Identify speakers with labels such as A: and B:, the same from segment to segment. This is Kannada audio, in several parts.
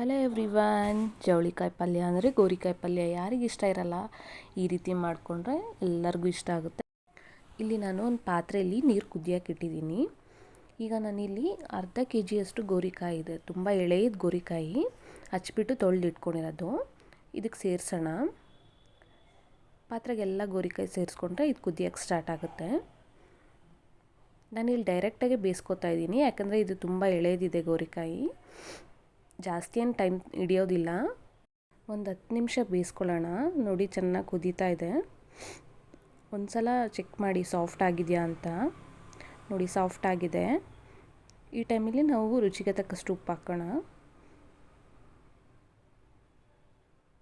A: ಹಲೋ ಎವ್ರಿವನ್, ಜವಳಿಕಾಯಿ ಪಲ್ಯ ಅಂದರೆ ಗೋರಿಕಾಯಿ ಪಲ್ಯ ಯಾರಿಗೆ ಇಷ್ಟ ಇರಲ್ಲ, ಈ ರೀತಿ ಮಾಡಿಕೊಂಡ್ರೆ ಎಲ್ಲರಿಗೂ ಇಷ್ಟ ಆಗುತ್ತೆ. ಇಲ್ಲಿ ನಾನು ಒಂದು ಪಾತ್ರೆಯಲ್ಲಿ ನೀರು ಕುದಿಯೋಕೆ ಇಟ್ಟಿದ್ದೀನಿ. ಈಗ ನಾನಿಲ್ಲಿ ಅರ್ಧ ಕೆ ಜಿಯಷ್ಟು ಗೋರಿಕಾಯಿ ಇದೆ, ತುಂಬ ಎಳೆಯದ ಗೋರಿಕಾಯಿ ಹಚ್ಚಿಬಿಟ್ಟು ತೊಳೆದು ಇಟ್ಕೊಂಡಿರೋದು ಇದಕ್ಕೆ ಸೇರಿಸೋಣ. ಪಾತ್ರೆಗೆಲ್ಲ ಗೋರಿಕಾಯಿ ಸೇರಿಸ್ಕೊಂಡ್ರೆ ಇದು ಕುದಿಯೋಕ್ಕೆ ಸ್ಟಾರ್ಟ್ ಆಗುತ್ತೆ. ನಾನಿಲ್ಲಿ ಡೈರೆಕ್ಟಾಗಿ ಬೇಯಿಸ್ಕೊತಾ ಇದ್ದೀನಿ, ಯಾಕಂದರೆ ಇದು ತುಂಬ ಎಳೆಯದಿದೆ ಗೋರಿಕಾಯಿ. ಜಾಸ್ತಿ ಏನು ಟೈಮ್ ಹಿಡಿಯೋದಿಲ್ಲ. ಒಂದು ಹತ್ತು ನಿಮಿಷ ಬೇಯಿಸ್ಕೊಳ್ಳೋಣ. ನೋಡಿ ಚೆನ್ನಾಗಿ ಕುದೀತಾ ಇದೆ. ಒಂದು ಸಲ ಚೆಕ್ ಮಾಡಿ ಸಾಫ್ಟ್ ಆಗಿದೆಯಾ ಅಂತ. ನೋಡಿ ಸಾಫ್ಟ್ ಆಗಿದೆ. ಈ ಟೈಮಲ್ಲಿ ನಾವು ರುಚಿಗೆ ತಕ್ಕಷ್ಟು ಉಪ್ಪು ಹಾಕೋಣ.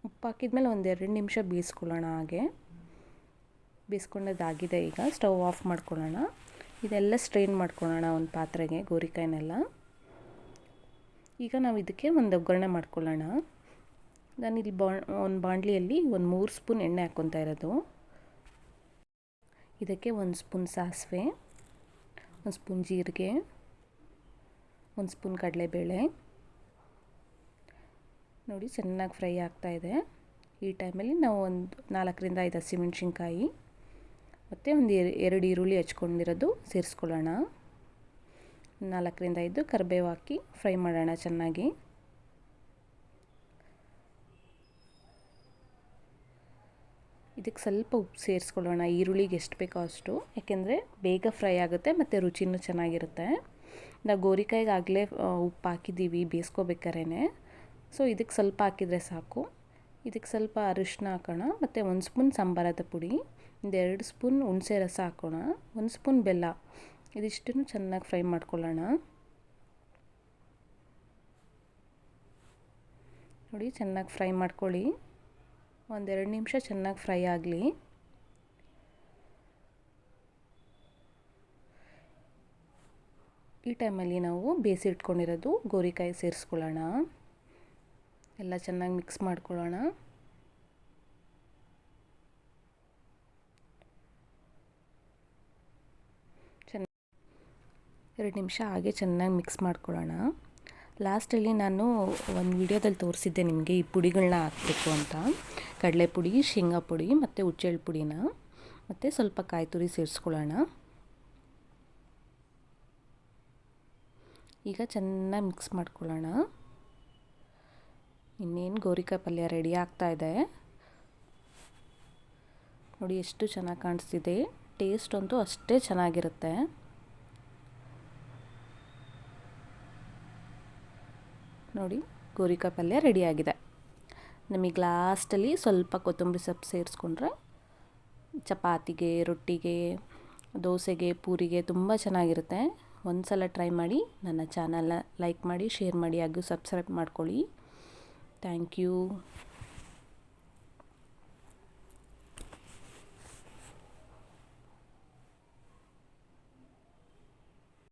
A: ಉಪ್ಪು ಹಾಕಿದ್ಮೇಲೆ ಒಂದೆರಡು ನಿಮಿಷ ಬೇಯಿಸ್ಕೊಳ್ಳೋಣ ಹಾಗೆ. ಬೇಯಿಸ್ಕೊಂಡದ್ದಾಗಿದೆ ಈಗ. ಸ್ಟವ್ ಆಫ್ ಮಾಡ್ಕೊಳ್ಳೋಣ. ಇದೆಲ್ಲ ಸ್ಟ್ರೈನ್ ಮಾಡ್ಕೊಳ್ಳೋಣ ಒಂದು ಪಾತ್ರೆಗೆ, ಗೋರಿಕಾಯಿನೆಲ್ಲ. ಈಗ ನಾವು ಇದಕ್ಕೆ ಒಂದು ಒಗ್ಗರಣೆ ಮಾಡ್ಕೊಳ್ಳೋಣ. ನಾನಿಲ್ಲಿ ಬಾ, ಒಂದು ಬಾಂಡ್ಲಿಯಲ್ಲಿ ಒಂದು ಮೂರು ಸ್ಪೂನ್ ಎಣ್ಣೆ ಹಾಕ್ಕೊತಾ ಇರೋದು. ಇದಕ್ಕೆ ಒಂದು ಸ್ಪೂನ್ ಸಾಸಿವೆ, ಒಂದು ಸ್ಪೂನ್ ಜೀರಿಗೆ, ಒಂದು ಸ್ಪೂನ್ ಕಡಲೆಬೇಳೆ. ನೋಡಿ ಚೆನ್ನಾಗಿ ಫ್ರೈ ಆಗ್ತಾ ಇದೆ. ಈ ಟೈಮಲ್ಲಿ ನಾವು ಒಂದು ನಾಲ್ಕರಿಂದ ಐದು ಹಸಿಮೆಣ್ಸಿನ್ಕಾಯಿ ಮತ್ತು ಒಂದು ಎರಡು ಈರುಳ್ಳಿ ಹಚ್ಕೊಂಡಿರೋದು ಸೇರಿಸ್ಕೊಳ್ಳೋಣ. ನಾಲ್ಕರಿಂದ ಐದು ಕರಿಬೇವು ಹಾಕಿ ಫ್ರೈ ಮಾಡೋಣ ಚೆನ್ನಾಗಿ. ಇದಕ್ಕೆ ಸ್ವಲ್ಪ ಉಪ್ಪು ಸೇರಿಸ್ಕೊಳ್ಳೋಣ, ಈರುಳ್ಳಿಗೆ ಎಷ್ಟು ಬೇಕೋ ಅಷ್ಟು. ಯಾಕೆಂದರೆ ಬೇಗ ಫ್ರೈ ಆಗುತ್ತೆ ಮತ್ತು ರುಚಿನೂ ಚೆನ್ನಾಗಿರುತ್ತೆ. ನಾವು ಗೋರಿಕಾಯಿಗೆ ಆಗಲೇ ಉಪ್ಪು ಹಾಕಿದ್ದೀವಿ ಬೇಯಿಸ್ಕೋಬೇಕಾರೇ ಸೊ, ಇದಕ್ಕೆ ಸ್ವಲ್ಪ ಹಾಕಿದರೆ ಸಾಕು. ಇದಕ್ಕೆ ಸ್ವಲ್ಪ ಅರಿಶಿನ ಹಾಕೋಣ, ಮತ್ತು ಒಂದು ಸ್ಪೂನ್ ಸಾಂಬಾರದ ಪುಡಿ ಒಂದೆರಡು ಸ್ಪೂನ್ ಹುಣಸೆ ರಸ ಹಾಕೋಣ, ಒಂದು ಸ್ಪೂನ್ ಬೆಲ್ಲ. ಇದಿಷ್ಟನ್ನು ಚೆನ್ನಾಗಿ ಫ್ರೈ ಮಾಡ್ಕೊಳ್ಳೋಣ. ನೋಡಿ, ಚೆನ್ನಾಗಿ ಫ್ರೈ ಮಾಡ್ಕೊಳ್ಳಿ. ಒಂದೆರಡು ನಿಮಿಷ ಚೆನ್ನಾಗಿ ಫ್ರೈ ಆಗಲಿ. ಈ ಟೈಮಲ್ಲಿ ನಾವು ಬೇಯಿಸಿಟ್ಕೊಂಡಿರೋದು ಗೋರಿಕಾಯಿ ಸೇರಿಸ್ಕೊಳ್ಳೋಣ. ಎಲ್ಲ ಚೆನ್ನಾಗಿ ಮಿಕ್ಸ್ ಮಾಡ್ಕೊಳ್ಳೋಣ. ಎರಡು ನಿಮಿಷ ಹಾಗೆ ಚೆನ್ನಾಗಿ ಮಿಕ್ಸ್ ಮಾಡ್ಕೊಳ್ಳೋಣ. ಲಾಸ್ಟಲ್ಲಿ ನಾನು ಒಂದು ವಿಡಿಯೋದಲ್ಲಿ ತೋರಿಸಿದ್ದೆ ನಿಮಗೆ ಈ ಪುಡಿಗಳನ್ನ ಹಾಕಬೇಕು ಅಂತ. ಕಡಲೆ ಪುಡಿ ಶೇಂಗಾ ಪುಡಿ ಮತ್ತು ಹುಚ್ಚೆಳ್ಳು ಪುಡಿನ. ಮತ್ತು ಸ್ವಲ್ಪ ಕಾಯಿ ತುರಿ ಸೇರಿಸ್ಕೊಳ್ಳೋಣ. ಈಗ ಚೆನ್ನಾಗಿ ಮಿಕ್ಸ್ ಮಾಡ್ಕೊಳ್ಳೋಣ. ಇನ್ನೇನು ಗೋರಿಕಾಯಿ ಪಲ್ಯ ರೆಡಿ ಆಗ್ತಾ ಇದೆ. ನೋಡಿ ಎಷ್ಟು ಚೆನ್ನಾಗಿ ಕಾಣಿಸ್ತಿದೆ. ಟೇಸ್ಟ್ ಅಂತೂ ಅಷ್ಟೇ ಚೆನ್ನಾಗಿರುತ್ತೆ. ನೋಡಿ ಗೋರಿಕಾಯಿ ಪಲ್ಯ ರೆಡಿಯಾಗಿದೆ. ನಮಗೆ ಲಾಸ್ಟಲ್ಲಿ ಸ್ವಲ್ಪ ಕೊತ್ತಂಬರಿ ಸೊಪ್ಪು ಸೇರಿಸ್ಕೊಂಡ್ರೆ, ಚಪಾತಿಗೆ, ರೊಟ್ಟಿಗೆ, ದೋಸೆಗೆ, ಪೂರಿಗೆ ತುಂಬ ಚೆನ್ನಾಗಿರುತ್ತೆ. ಒಂದು ಸಲ ಟ್ರೈ ಮಾಡಿ, ನನ್ನ ಚಾನಲ್ನ ಲೈಕ್ ಮಾಡಿ, ಶೇರ್ ಮಾಡಿ, ಹಾಗೂ ಸಬ್ಸ್ಕ್ರೈಬ್ ಮಾಡ್ಕೊಳ್ಳಿ. Thank you.